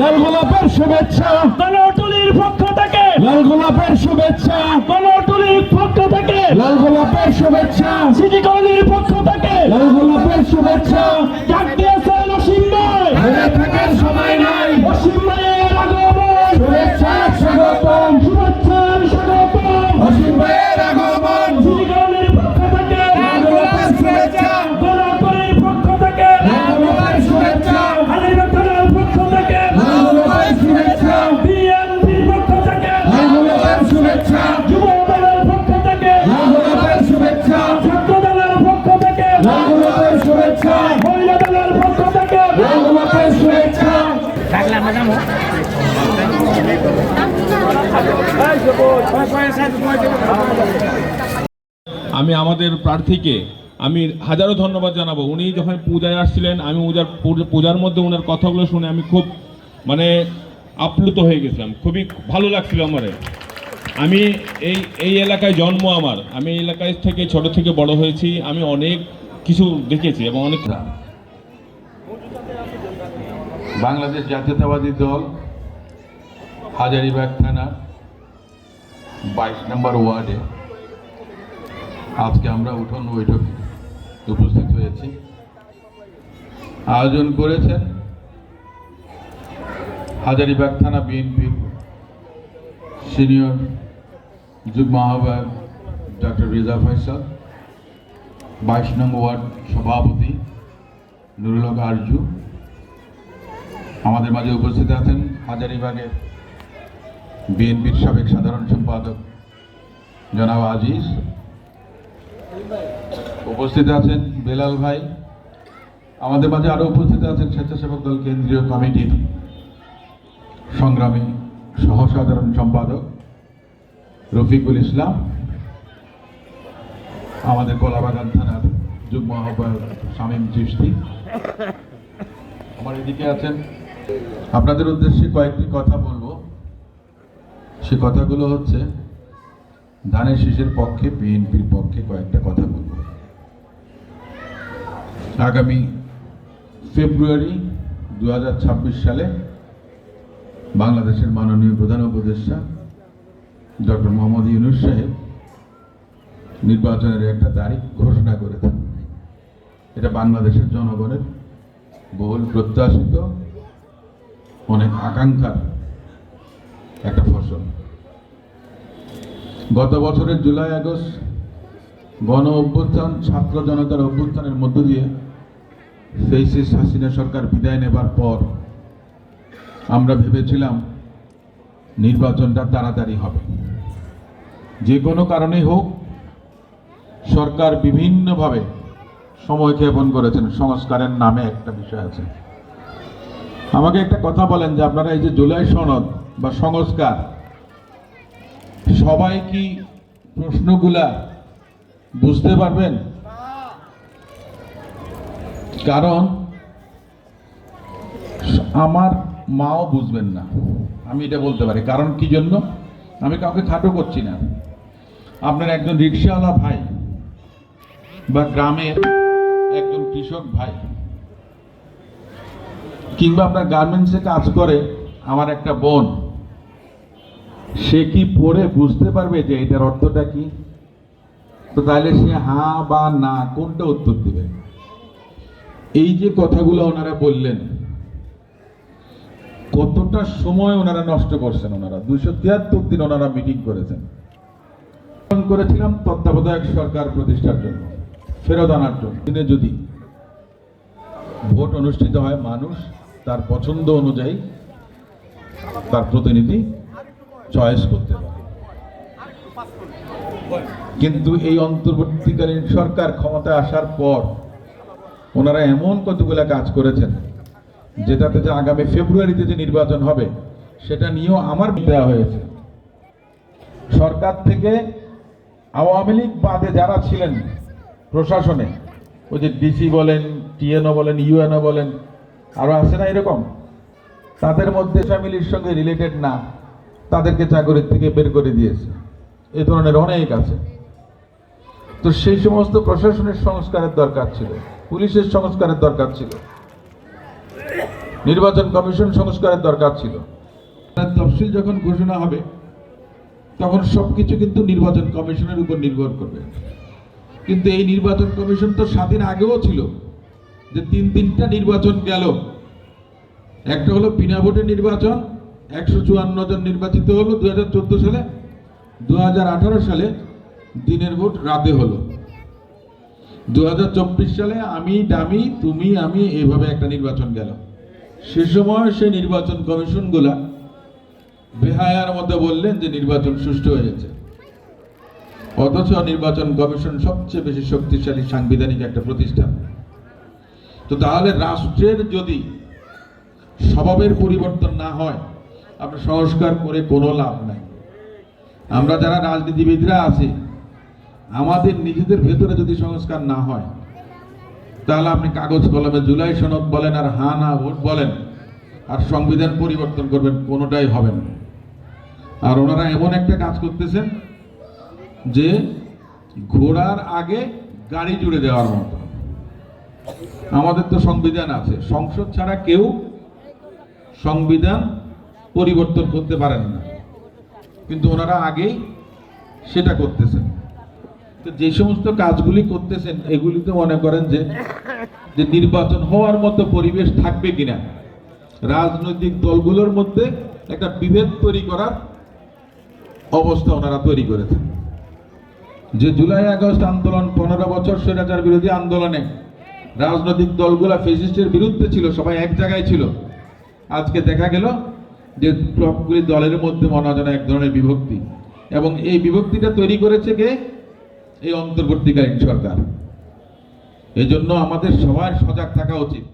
লাল গোলাপের শুভেচ্ছা। কনটুলির পক্ষ থেকে। লাল গোলাপের শুভেচ্ছা। কনটুলির পক্ষ থেকে। লাল গোলাপের শুভেচ্ছা। সিটি কলোনির পক্ষ থেকে। লাল গোলাপের শুভেচ্ছা। ডাক দিয়েছেন নসিম ভাই আমি আমাদের প্রার্থীকে আমি হাজারো ধন্যবাদ জানাব। উনি যখন পূজায় আসছিলেন, আমি পূজার পূজার মধ্যে ওনার কথাগুলো শুনে আমি খুব মানে আপ্লুত হয়ে গেছিলাম। খুবই ভালো লাগছিল আমার। আমি এই এই এলাকায় জন্ম আমার। আমি এই এলাকায় থেকে ছোট থেকে বড় হয়েছি। আমি অনেক কিছু দেখেছি এবং অনেক বাংলাদেশ জাতীয়তাবাদী দল, হাজারিবাগ থানা। বাইশ নম্বর ওয়ার্ডে। আজকে আমরা উঠোন বৈঠকে উপস্থিত হয়েছি। আয়োজন করেছেন হাজারিবাগ থানা বিএনপির সিনিয়র যুগ্ম আহ্বায়ক ডক্টর রিজা ফয়সাল, বাইশ নম্বর ওয়ার্ড সভাপতি নুরুল হক আরজু। আমাদের মাঝে উপস্থিত আছেন হাজারিবাগের বিএনপির সাবেক সাধারণ সম্পাদক জনাব আজিজ। উপস্থিত আছেন বেলাল ভাই। আমাদের মাঝে আরও উপস্থিত আছেন স্বেচ্ছাসেবক দল কেন্দ্রীয় কমিটির সংগ্রামী সহ সাধারণ সম্পাদক রফিকুল ইসলাম, আমাদের কলাবাগান থানার যুগ্ম আহ্বায়ক শামীম চিস্তি আমার এদিকে আছেন। আপনাদের উদ্দেশ্যে কয়েকটি কথা বলব। সে কথাগুলো হচ্ছে ধানের শীষের পক্ষে, বিএনপির পক্ষে কয়েকটা কথা বলব। আগামী ফেব্রুয়ারি দু হাজার ছাব্বিশ সালে বাংলাদেশের মাননীয় প্রধান উপদেষ্টা ডক্টর মোহাম্মদ ইউনুস সাহেব নির্বাচনের একটা তারিখ ঘোষণা করে করেছেন এটা বাংলাদেশের জনগণের বহুল প্রত্যাশিত, অনেক আকাঙ্ক্ষার একটা ফসল। গত বছরের জুলাই আগস্ট গণ অভ্যুত্থান, ছাত্র জনতার অভ্যুত্থানের মধ্য দিয়ে ফেসিস হাসিনা সরকার বিদায় নেবার পর আমরা ভেবেছিলাম নির্বাচনটা তাড়াতাড়ি হবে। যে কোনো কারণেই হোক, সরকার বিভিন্নভাবে সময় ক্ষেপণ করেছেন। সংস্কারের নামে একটা বিষয় আছে। আমাকে একটা কথা বলেন যে আপনারা এই যে জুলাই সনদ বা সংস্কার সবাই কি প্রশ্নগুলা বুঝতে পারবেন? কারণ আমার মাও বুঝবেন না, আমি এটা বলতে পারি। কারণ কি জন্য? আমি কাউকে খাটো করছি না। আপনার একজন রিক্সাওয়ালা ভাই বা গ্রামের একজন কৃষক ভাই কিংবা আপনার গার্মেন্টসে কাজ করে আমার একটা বোন সে কি পড়ে বুঝতে পারবে যে এটার অর্থটা কি? তো তাহলে সে হ্যাঁ বা না কোনটা উত্তর দিবে? এই যে কথাগুলো ওনারা বললেন, কতটা সময় ওনারা নষ্ট করছেন ওনারা? দুইশো তিয়াত্তর দিন ওনারা মিটিং করেছেন। করেছিলাম তত্ত্বাবধায়ক সরকার প্রতিষ্ঠার জন্য, ফেরত আনার জন্য। দিনে যদি ভোট অনুষ্ঠিত হয় মানুষ তার পছন্দ অনুযায়ী তার প্রতিনিধি চয়েস করতে পারে। কিন্তু এই অন্তর্বর্তীকালীন সরকার ক্ষমতায় আসার পর ওনারা এমন কতগুলো কাজ করেছেন, যেটাতে যে আগামী ফেব্রুয়ারিতে যে নির্বাচন হবে, সেটা নিয়েও আমার দেওয়া হয়েছে। সরকার থেকে আওয়ামী লীগ বাদে যারা ছিলেন প্রশাসনে, ওই যে ডিসি বলেন টিএনও বলেন ইউএনও বলেন আরও আছে না এরকম? তাদের মধ্যে ফ্যামিলির সঙ্গে রিলেটেড না। তাদেরকে চাকরির থেকে বের করে দিয়েছে। এ ধরনের অনেক আছে। তো সেই সমস্ত প্রশাসনের সংস্কারের দরকার ছিল, পুলিশের সংস্কারের দরকার ছিল, নির্বাচন কমিশন সংস্কারের দরকার ছিল। তফসিল যখন ঘোষণা হবে, তখন সবকিছু কিন্তু নির্বাচন কমিশনের উপর নির্ভর করবে। কিন্তু এই নির্বাচন কমিশন তো স্বাধীন আগেও ছিল যে তিন তিনটা নির্বাচন গেল। একটা হলো বিনা ভোটের নির্বাচন একশো চুয়ান্ন জন নির্বাচিত হলো দু হাজার চোদ্দ সালে দু হাজার আঠারো সালে দিনের ভোট রাতে হলো। দু হাজার চব্বিশ সালে আমি ডামি তুমি, আমি এইভাবে একটা নির্বাচন গেল। সে সময় সেই নির্বাচন কমিশনগুলা বেহায়ার মতো বললেন যে নির্বাচন সুষ্ঠু হয়েছে অথচ নির্বাচন কমিশন সবচেয়ে বেশি শক্তিশালী সাংবিধানিক একটা প্রতিষ্ঠান। তো তাহলে রাষ্ট্রের যদি স্বভাবের পরিবর্তন না হয় আপনার সংস্কার করে কোনো লাভ নাই। আমরা যারা রাজনীতিবিদরা আছি, আমাদের নিজেদের ভেতরে যদি সংস্কার না হয়, তাহলে আপনি কাগজ কলমে জুলাই সনদ বলেন আর হা না ভোট বলেন, আর সংবিধান পরিবর্তন করবেন, কোনোটাই হবে না। আর ওনারা এমন একটা কাজ করতেছেন যে ঘোড়ার আগে গাড়ি জুড়ে দেওয়ার মতো। আমাদের তো সংবিধান আছে। সংসদ ছাড়া কেউ সংবিধান পরিবর্তন করতে পারেন না। কিন্তু ওনারা আগেই সেটা করতেছেন। তো যে সমস্ত কাজগুলি করতেছেন, এগুলিতে মনে করেন যে যে নির্বাচন হওয়ার মতো পরিবেশ থাকবে কিনা। রাজনৈতিক দলগুলোর মধ্যে একটা বিভেদ তৈরি করার অবস্থা ওনারা তৈরি করেছেন। যে জুলাই আগস্ট আন্দোলন পনেরো বছর স্বৈরাচার বিরোধী আন্দোলনে রাজনৈতিক দলগুলা ফেসিস্টের বিরুদ্ধে ছিল, সবাই এক জায়গায় ছিল। আজকে দেখা গেল যে সবগুলি দলের মধ্যে মনে এক ধরনের বিভক্তি। এবং এই বিভক্তিটা তৈরি করেছে কে? এই অন্তর্বর্তীকালীন সরকার। এজন্য আমাদের সবার সজাগ থাকা উচিত।